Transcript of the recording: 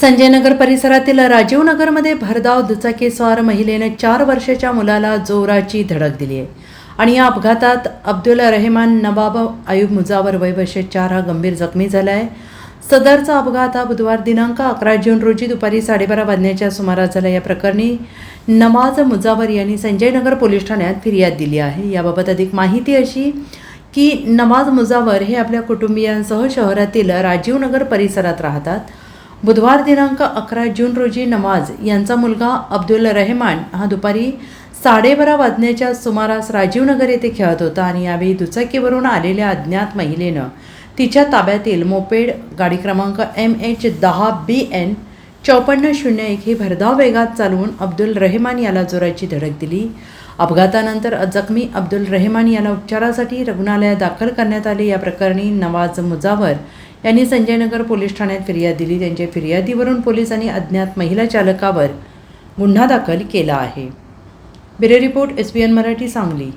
संजयनगर परिसरातील राजीव नगरमध्ये भरधाव दुचाकीस्वार महिलेने चार वर्षाच्या मुलाला जोराची धडक दिली आहे. आणि या अपघातात अब्दुल रहमान नवाब आयुब मुजावर वय चार हा गंभीर जखमी झाला आहे. सदरचा अपघात हा बुधवार दिनांक अकरा जून रोजी दुपारी साडेबारा वाजण्याच्या सुमारास झाला. या प्रकरणी नवाज मुजावर यांनी संजयनगर पोलीस ठाण्यात फिर्याद दिली आहे. याबाबत अधिक माहिती अशी की नवाज मुजावर हे आपल्या कुटुंबियांसह शहरातील राजीवनगर परिसरात राहतात. बुधवार दिनांक अकरा जून रोजी नमाज यांचा मुलगा अब्दुल रहमान हा दुपारी साडेबारा वाजण्याच्या सुमारास राजीवनगर येथे खेळत होता आणि यावेळी दुचाकीवरून आलेल्या अज्ञात महिलेनं तिच्या ताब्यातील मोपेड गाडी क्रमांक एम एच दहा बी एन चौपन्न शून्य एक ही भरधाव वेगात चालवून अब्दुल रहेमान याला जोराची धडक दिली. अपघातानंतर जखमी अब्दुल रहेमान याला उपचारासाठी रुग्णालयात दाखल करण्यात आले. या प्रकरणी नवाज मुजावर यांनी संजयनगर पोलीस ठाण्यात फिर्याद दिली. त्यांच्या फिर्यादीवरून पोलिसांनी अज्ञात महिला चालकावर गुन्हा दाखल केला आहे. Bureau report S B N Marathi Sangli.